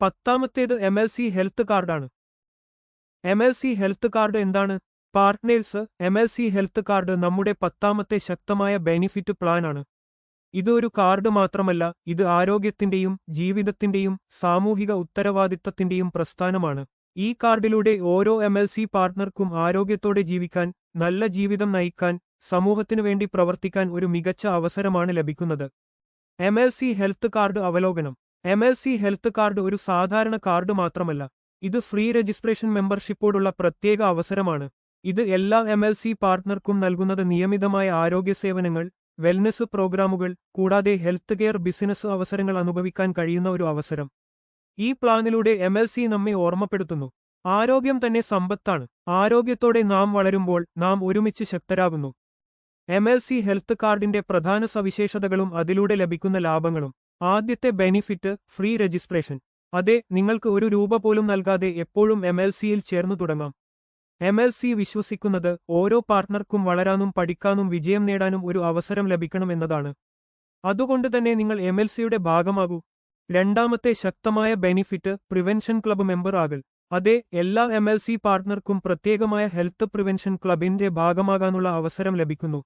പത്താമത്തേത് M L C health കാർഡാണ് M L C health card എന്താണ്? Partners M L C health card നമ്മുടെ പത്താമത്തെ ശക്തമായ ബെനിഫിറ്റ് പ്ലാനാണ് ഇത് ഒരു കാർഡ് മാത്രമല്ല ഇത് ആരോഗ്യത്തിന്റെയും ജീവിതത്തിന്റെയും സാമൂഹിക ഉത്തരവാദിത്തത്തിന്റെയും പ്രസ്ഥാനമാണ്. ഈ കാർഡിലൂടെ ഓരോ എം എൽ സി പാർട്ട്ണർക്കും ആരോഗ്യത്തോടെ ജീവിക്കാൻ നല്ല ജീവിതം നയിക്കാൻ സമൂഹത്തിനു വേണ്ടി പ്രവർത്തിക്കാൻ ഒരു മികച്ച അവസരമാണ് ലഭിക്കുന്നത്. M L C health card അവലോകനം. M L C health card ഒരു സാധാരണ കാർഡ് മാത്രമല്ല ഇത് ഫ്രീ രജിസ്ട്രേഷൻ മെമ്പർഷിപ്പോടുള്ള പ്രത്യേക അവസരമാണ്. ഇത് എല്ലാ എം എൽ സി പാർട്ട്ണർക്കും നൽകുന്നത് നിയമിതമായ ആരോഗ്യ സേവനങ്ങൾ വെൽനസ് പ്രോഗ്രാമുകൾ കൂടാതെ ഹെൽത്ത് കെയർ ബിസിനസ് അവസരങ്ങൾ അനുഭവിക്കാൻ കഴിയുന്ന ഒരു അവസരം. ഈ പ്ലാനിലൂടെ എം എൽ സി നമ്മെ ഓർമ്മപ്പെടുത്തുന്നു. ആരോഗ്യം തന്നെ സമ്പത്താണ്. ആരോഗ്യത്തോടെ നാം വളരുമ്പോൾ നാം ഒരുമിച്ച് ശക്തരാകുന്നു. എം എൽ സി ഹെൽത്ത് കാർഡിന്റെ പ്രധാന സവിശേഷതകളും അതിലൂടെ ലഭിക്കുന്ന ലാഭങ്ങളും. ആദ്യത്തെ ബെനിഫിറ്റ് ഫ്രീ രജിസ്ട്രേഷൻ. അതെ നിങ്ങൾക്ക് ഒരു രൂപ പോലും നൽകാതെ എപ്പോഴും എം എൽ സിയിൽ ചേർന്നു തുടങ്ങാം. എം എൽ സി വിശ്വസിക്കുന്നത് ഓരോ പാർട്ണർക്കും വളരാനും പഠിക്കാനും വിജയം നേടാനും ഒരു അവസരം ലഭിക്കണമെന്നതാണ്. അതുകൊണ്ട് തന്നെ നിങ്ങൾ എം എൽ സിയുടെ ഭാഗമാകൂ. രണ്ടാമത്തെ ശക്തമായ ബെനിഫിറ്റ് പ്രിവെൻഷൻ ക്ലബ് മെമ്പർ ആകൽ. അതെ എല്ലാ എം എൽ സി പാർട്ട്ണർക്കും പ്രത്യേകമായ ഹെൽത്ത് പ്രിവെൻഷൻ ക്ലബിന്റെ ഭാഗമാകാനുള്ള അവസരം ലഭിക്കുന്നു.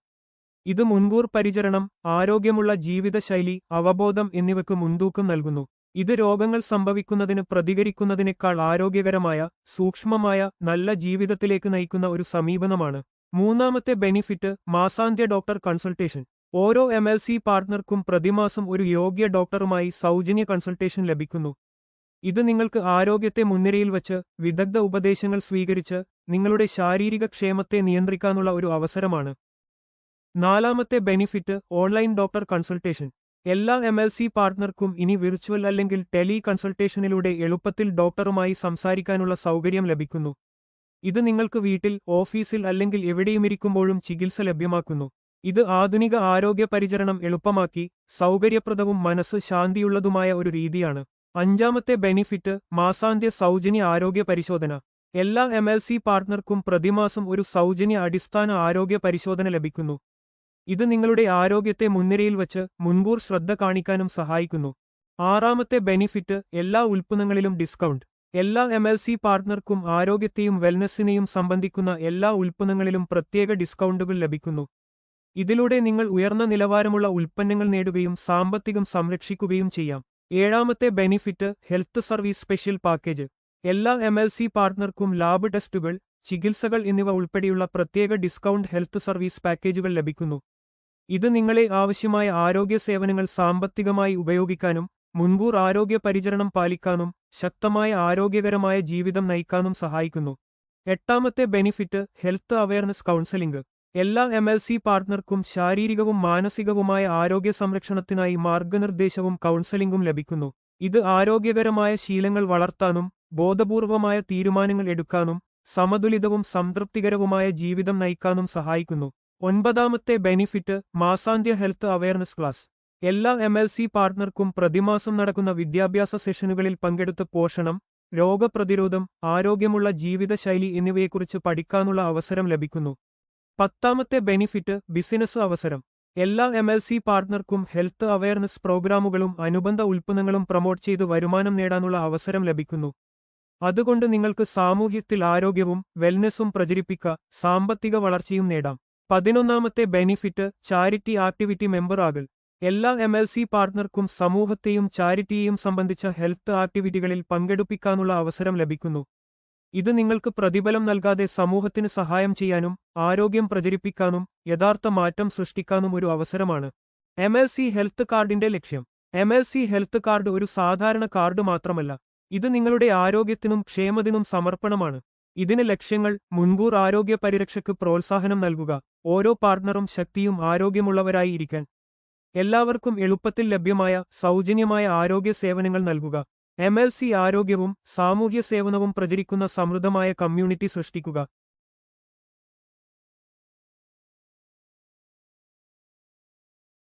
ഇത് മുൻകൂർ പരിചരണം ആരോഗ്യമുള്ള ജീവിതശൈലി അവബോധം എന്നിവയ്ക്ക് മുൻതൂക്കം നൽകുന്നു. ഇത് രോഗങ്ങൾ സംഭവിക്കുന്നതിന് പ്രതികരിക്കുന്നതിനേക്കാൾ ആരോഗ്യകരമായ സൂക്ഷ്മമായ നല്ല ജീവിതത്തിലേക്ക് നയിക്കുന്ന ഒരു സമീപനമാണ്. മൂന്നാമത്തെ ബെനിഫിറ്റ് മാസാന്ത്യ ഡോക്ടർ കൺസൾട്ടേഷൻ. ഓരോ എം എൽ സി പാർട്ട്ണർക്കും പ്രതിമാസം ഒരു യോഗ്യ ഡോക്ടറുമായി സൗജന്യ കൺസൾട്ടേഷൻ ലഭിക്കുന്നു. ഇത് നിങ്ങൾക്ക് ആരോഗ്യത്തെ മുൻനിരയിൽ വച്ച് വിദഗ്ധ ഉപദേശങ്ങൾ സ്വീകരിച്ച് നിങ്ങളുടെ ശാരീരിക ക്ഷേമത്തെ നിയന്ത്രിക്കാനുള്ള ഒരു അവസരമാണ്. നാലാമത്തെ ബെനിഫിറ്റ് ഓൺലൈൻ ഡോക്ടർ കൺസൾട്ടേഷൻ. എല്ലാ എം എൽ സി പാർട്ട്ണർക്കും ഇനി വിർച്വൽ അല്ലെങ്കിൽ ടെലി കൺസൾട്ടേഷനിലൂടെ എളുപ്പത്തിൽ ഡോക്ടറുമായി സംസാരിക്കാനുള്ള സൗകര്യം ലഭിക്കുന്നു. ഇത് നിങ്ങൾക്ക് വീട്ടിൽ ഓഫീസിൽ അല്ലെങ്കിൽ എവിടെയുമിരിക്കുമ്പോഴും ചികിത്സ ലഭ്യമാക്കുന്നു. ഇത് ആധുനിക ആരോഗ്യ പരിചരണം എളുപ്പമാക്കി സൗകര്യപ്രദവും മനസ്സ് ശാന്തിയുള്ളതുമായ ഒരു രീതിയാണ്. അഞ്ചാമത്തെ ബെനിഫിറ്റ് മാസാന്ത്യ സൗജന്യ ആരോഗ്യ പരിശോധന. എല്ലാ എം എൽ സി പാർട്ട്ണർക്കും പ്രതിമാസം ഒരു സൗജന്യ അടിസ്ഥാന ആരോഗ്യ പരിശോധന ലഭിക്കുന്നു. ഇത് നിങ്ങളുടെ ആരോഗ്യത്തെ മുൻനിരയിൽ വച്ച് മുൻകൂർ ശ്രദ്ധ കാണിക്കാനും സഹായിക്കുന്നു. ആറാമത്തെ ബെനിഫിറ്റ് എല്ലാ ഉൽപ്പന്നങ്ങളിലും ഡിസ്കൗണ്ട് എല്ലാ എം എൽ സി പാർട്ട്ണർക്കും ആരോഗ്യത്തെയും വെൽനസ്സിനെയും സംബന്ധിക്കുന്ന എല്ലാ ഉൽപ്പന്നങ്ങളിലും പ്രത്യേക ഡിസ്കൗണ്ടുകൾ ലഭിക്കുന്നു. ഇതിലൂടെ നിങ്ങൾ ഉയർന്ന നിലവാരമുള്ള ഉൽപ്പന്നങ്ങൾ നേടുകയും സാമ്പത്തികം സംരക്ഷിക്കുകയും ചെയ്യാം. ഏഴാമത്തെ benefit health service special package. എല്ലാ എം എൽ സി പാർട്ട്ണർക്കും ലാബ് ടെസ്റ്റുകൾ ചികിത്സകൾ എന്നിവ ഉൾപ്പെടെയുള്ള പ്രത്യേക ഡിസ്കൗണ്ട് ഹെൽത്ത് സർവീസ് പാക്കേജുകൾ ലഭിക്കുന്നു. ഇത് നിങ്ങളെ ആവശ്യമായ ആരോഗ്യ സേവനങ്ങൾ സാമ്പത്തികമായി ഉപയോഗിക്കാനും മുൻകൂർ ആരോഗ്യ പരിചരണം പാലിക്കാനും ശക്തമായ ആരോഗ്യകരമായ ജീവിതം നയിക്കാനും സഹായിക്കുന്നു. എട്ടാമത്തെ ബെനിഫിറ്റ് ഹെൽത്ത് അവയർനെസ് കൗൺസിലിംഗ്. എല്ലാ എം എൽ സി പാർട്ട്ണർക്കും ശാരീരികവും മാനസികവുമായ ആരോഗ്യ സംരക്ഷണത്തിനായി മാർഗനിർദ്ദേശവും കൗൺസലിംഗും ലഭിക്കുന്നു. ഇത് ആരോഗ്യകരമായ ശീലങ്ങൾ വളർത്താനും ബോധപൂർവമായ തീരുമാനങ്ങൾ എടുക്കാനും സമതുലിതവും സംതൃപ്തികരവുമായ ജീവിതം നയിക്കാനും സഹായിക്കുന്നു. ഒൻപതാമത്തെ ബെനിഫിറ്റ് മാസാന്ത്യ ഹെൽത്ത് അവയർനെസ് ക്ലാസ്. എല്ലാ എം എൽ സി പാർട്ട്ണർക്കും പ്രതിമാസം നടക്കുന്ന വിദ്യാഭ്യാസ സെഷനുകളിൽ പങ്കെടുത്ത് പോഷണം രോഗപ്രതിരോധം ആരോഗ്യമുള്ള ജീവിതശൈലി എന്നിവയെക്കുറിച്ച് പഠിക്കാനുള്ള അവസരം ലഭിക്കുന്നു. പത്താമത്തെ ബെനിഫിറ്റ് ബിസിനസ് അവസരം. എല്ലാ എം എൽ സി പാർട്ട്ണർക്കും ഹെൽത്ത് അവയർനെസ് പ്രോഗ്രാമുകളും അനുബന്ധ ഉൽപ്പന്നങ്ങളും പ്രൊമോട്ട് ചെയ്ത് വരുമാനം നേടാനുള്ള അവസരം ലഭിക്കുന്നു. അതുകൊണ്ട് നിങ്ങൾക്ക് സാമൂഹ്യത്തിൽ ആരോഗ്യവും വെൽനെസ്സും പ്രചരിപ്പിക്കുക സാമ്പത്തിക വളർച്ചയും നേടാം. പതിനൊന്നാമത്തെ ബെനിഫിറ്റ് ചാരിറ്റി ആക്ടിവിറ്റി മെമ്പർ ആകൽ. എല്ലാ എം എൽ സി പാർട്ട്ണർക്കും സമൂഹത്തെയും ചാരിറ്റിയെയും സംബന്ധിച്ച ഹെൽത്ത് ആക്ടിവിറ്റികളിൽ പങ്കെടുപ്പിക്കാനുള്ള അവസരം ലഭിക്കുന്നു. ഇത് നിങ്ങൾക്ക് പ്രതിഫലം നൽകാതെ സമൂഹത്തിന് സഹായം ചെയ്യാനും ആരോഗ്യം പ്രചരിപ്പിക്കാനും യഥാർത്ഥ മാറ്റം സൃഷ്ടിക്കാനും ഒരു അവസരമാണ്. എം എൽ സി ഹെൽത്ത് കാർഡിന്റെ ലക്ഷ്യം. M L C health card ഒരു സാധാരണ കാർഡ് മാത്രമല്ല. ഇത് നിങ്ങളുടെ ആരോഗ്യത്തിനും ക്ഷേമത്തിനും സമർപ്പണമാണ്. ഇതിന് ലക്ഷ്യങ്ങൾ മുൻകൂർ ആരോഗ്യ പരിരക്ഷയ്ക്ക് പ്രോത്സാഹനം നൽകുക ഓരോ പാർട്ട്ണറും ശക്തിയും ആരോഗ്യമുള്ളവരായി ഇരിക്കാൻ എല്ലാവർക്കും എളുപ്പത്തിൽ ലഭ്യമായ സൗജന്യമായ ആരോഗ്യ സേവനങ്ങൾ നൽകുക. എം ആരോഗ്യവും സാമൂഹ്യ സേവനവും പ്രചരിക്കുന്ന സമൃദ്ധമായ കമ്മ്യൂണിറ്റി സൃഷ്ടിക്കുക.